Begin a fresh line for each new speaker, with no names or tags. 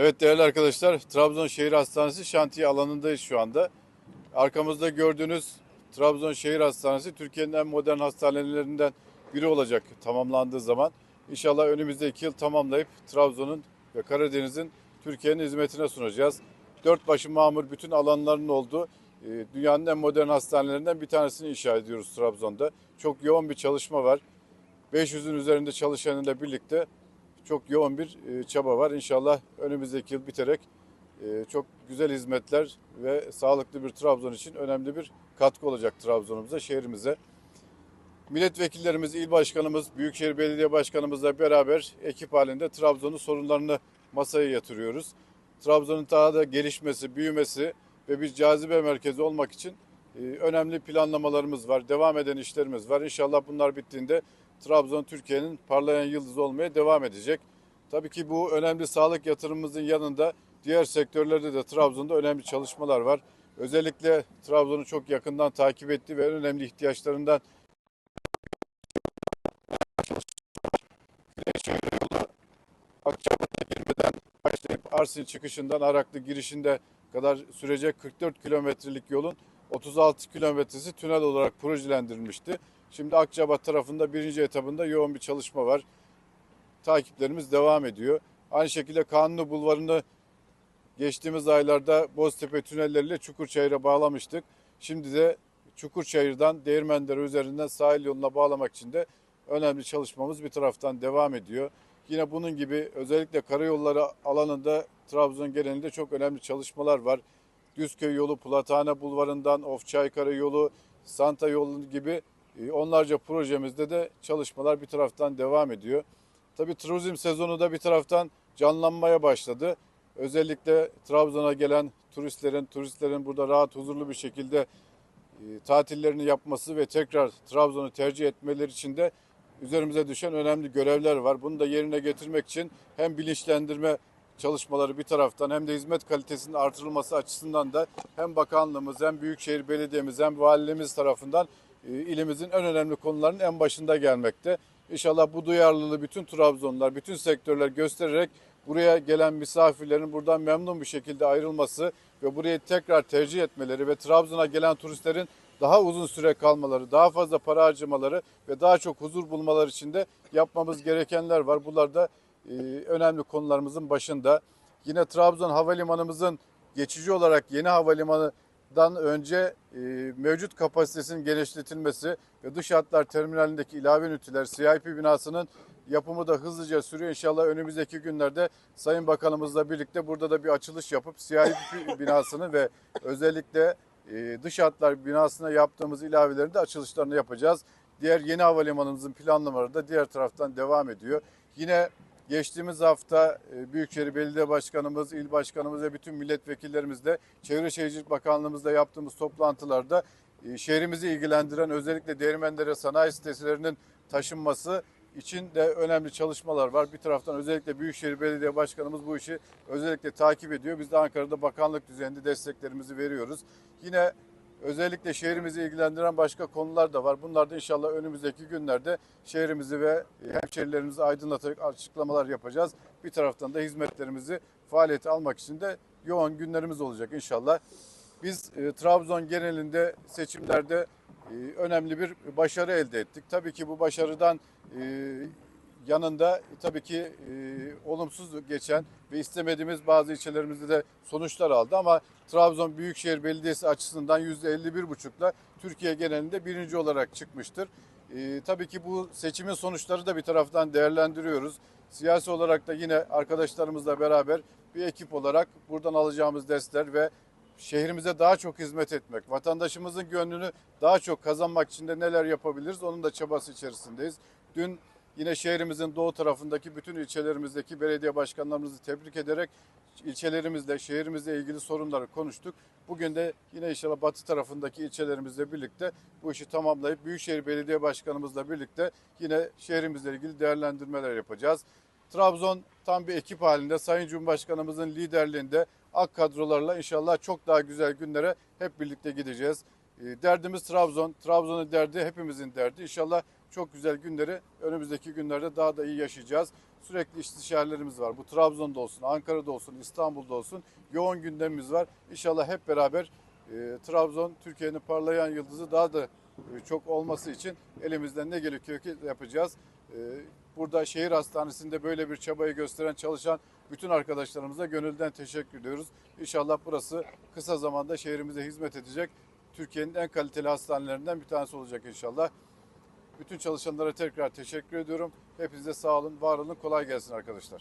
Evet değerli arkadaşlar, Trabzon Şehir Hastanesi şantiye alanındayız şu anda. Arkamızda gördüğünüz Trabzon Şehir Hastanesi Türkiye'nin en modern hastanelerinden biri olacak tamamlandığı zaman. İnşallah önümüzdeki yıl tamamlayıp Trabzon'un ve Karadeniz'in Türkiye'nin hizmetine sunacağız. Dört başı mamur bütün alanların olduğu e, dünyanın en modern hastanelerinden bir tanesini inşa ediyoruz Trabzon'da. Çok yoğun bir çalışma var. 500'ün üzerinde çalışanıyla birlikte çok yoğun bir e, çaba var. İnşallah önümüzdeki yıl biterek e, çok güzel hizmetler ve sağlıklı bir Trabzon için önemli bir katkı olacak Trabzon'umuza, şehrimize. Milletvekillerimiz, il başkanımız, Büyükşehir Belediye Başkanımızla beraber ekip halinde Trabzon'un sorunlarını masaya yatırıyoruz. Trabzon'un daha da gelişmesi, büyümesi ve bir cazibe merkezi olmak için e, önemli planlamalarımız var. Devam eden işlerimiz var. İnşallah bunlar bittiğinde Trabzon Türkiye'nin parlayan yıldızı olmaya devam edecek. Tabii ki bu önemli sağlık yatırımımızın yanında diğer sektörlerde de Trabzon'da önemli çalışmalar var. Özellikle Trabzon'u çok yakından takip etti ve önemli ihtiyaçlarından Akçabat'a girmeden başlayıp Arsin çıkışından Araklı girişinde kadar sürecek 44 kilometrelik yolun 36 kilometresi tünel olarak projelendirilmişti. Şimdi Akçabat tarafında birinci etabında yoğun bir çalışma var. Takiplerimiz devam ediyor. Aynı şekilde Kanuni Bulvarı'nı geçtiğimiz aylarda Boztepe tünelleriyle Çukurçayır'a bağlamıştık. Şimdi de Çukurçayır'dan Değirmendere üzerinden sahil yoluna bağlamak için de önemli çalışmamız bir taraftan devam ediyor. Yine bunun gibi özellikle karayolları alanında Trabzon genelinde çok önemli çalışmalar var. Düzköy yolu, Pulathane Bulvarı'ndan Ofçaykara yolu, Santa yolu gibi onlarca projemizde de çalışmalar bir taraftan devam ediyor. Tabii turizm sezonu da bir taraftan canlanmaya başladı. Özellikle Trabzon'a gelen turistlerin, turistlerin burada rahat, huzurlu bir şekilde e, tatillerini yapması ve tekrar Trabzon'u tercih etmeleri için de üzerimize düşen önemli görevler var. Bunu da yerine getirmek için hem bilinçlendirme çalışmaları bir taraftan hem de hizmet kalitesinin artırılması açısından da hem bakanlığımız hem Büyükşehir Belediye'miz hem valiliğimiz tarafından ilimizin en önemli konularının en başında gelmekte. İnşallah bu duyarlılığı bütün Trabzonlular, bütün sektörler göstererek buraya gelen misafirlerin buradan memnun bir şekilde ayrılması ve burayı tekrar tercih etmeleri ve Trabzon'a gelen turistlerin daha uzun süre kalmaları, daha fazla para harcamaları ve daha çok huzur bulmaları için de yapmamız gerekenler var. Bunlar da e, önemli konularımızın başında. Yine Trabzon Havalimanımızın geçici olarak yeni havalimanından önce e, mevcut kapasitesinin genişletilmesi ve dış hatlar terminalindeki ilave üniteler CIP binasının yapımı da hızlıca sürüyor. İnşallah önümüzdeki günlerde Sayın Bakanımızla birlikte burada da bir açılış yapıp CIP binasını ve özellikle e, dış hatlar binasına yaptığımız ilavelerin de açılışlarını yapacağız. Diğer yeni havalimanımızın planlamaları da diğer taraftan devam ediyor. Yine geçtiğimiz hafta e, Büyükşehir Belediye Başkanımız, il başkanımız ve bütün milletvekillerimizle Çevre Şehircilik Bakanlığımızda yaptığımız toplantılarda e, şehrimizi ilgilendiren özellikle Değirmendere sanayi sitelerinin taşınması için de önemli çalışmalar var. Bir taraftan özellikle Büyükşehir Belediye Başkanımız bu işi özellikle takip ediyor. Biz de Ankara'da bakanlık düzeyinde desteklerimizi veriyoruz. Yine özellikle şehrimizi ilgilendiren başka konular da var. Bunlar da inşallah önümüzdeki günlerde şehrimizi ve hemşehrilerimizi aydınlatarak açıklamalar yapacağız. Bir taraftan da hizmetlerimizi faaliyete almak için de yoğun günlerimiz olacak inşallah. Biz e, Trabzon genelinde seçimlerde e, önemli bir başarı elde ettik. Tabii ki bu başarıdan e, yanında tabii ki e, olumsuz geçen ve istemediğimiz bazı ilçelerimizde de sonuçlar aldı ama Trabzon Büyükşehir Belediyesi açısından %51,5'la Türkiye genelinde birinci olarak çıkmıştır. E, tabii ki bu seçimin sonuçları da bir taraftan değerlendiriyoruz. Siyasi olarak da yine arkadaşlarımızla beraber bir ekip olarak buradan alacağımız dersler ve şehrimize daha çok hizmet etmek, vatandaşımızın gönlünü daha çok kazanmak için de neler yapabiliriz onun da çabası içerisindeyiz. Dün yine şehrimizin doğu tarafındaki bütün ilçelerimizdeki belediye başkanlarımızı tebrik ederek ilçelerimizle, şehrimizle ilgili sorunları konuştuk. Bugün de yine inşallah batı tarafındaki ilçelerimizle birlikte bu işi tamamlayıp Büyükşehir Belediye Başkanımızla birlikte yine şehrimizle ilgili değerlendirmeler yapacağız. Trabzon tam bir ekip halinde Sayın Cumhurbaşkanımızın liderliğinde ak kadrolarla inşallah çok daha güzel günlere hep birlikte gideceğiz. E, Derdimiz Trabzon. Trabzon'un derdi hepimizin derdi. İnşallah çok güzel günleri önümüzdeki günlerde daha da iyi yaşayacağız. Sürekli istişarelerimiz var. Bu Trabzon'da olsun, Ankara'da olsun, İstanbul'da olsun yoğun gündemimiz var. İnşallah hep beraber e, Trabzon Türkiye'nin parlayan yıldızı daha da e, çok olması için elimizden ne gerekiyor ki yapacağız. E, burada şehir hastanesinde böyle bir çabayı gösteren çalışan bütün arkadaşlarımıza gönülden teşekkür ediyoruz. İnşallah burası kısa zamanda şehrimize hizmet edecek. Türkiye'nin en kaliteli hastanelerinden bir tanesi olacak inşallah. Bütün çalışanlara tekrar teşekkür ediyorum. Hepinize sağ olun, var olun, kolay gelsin arkadaşlar.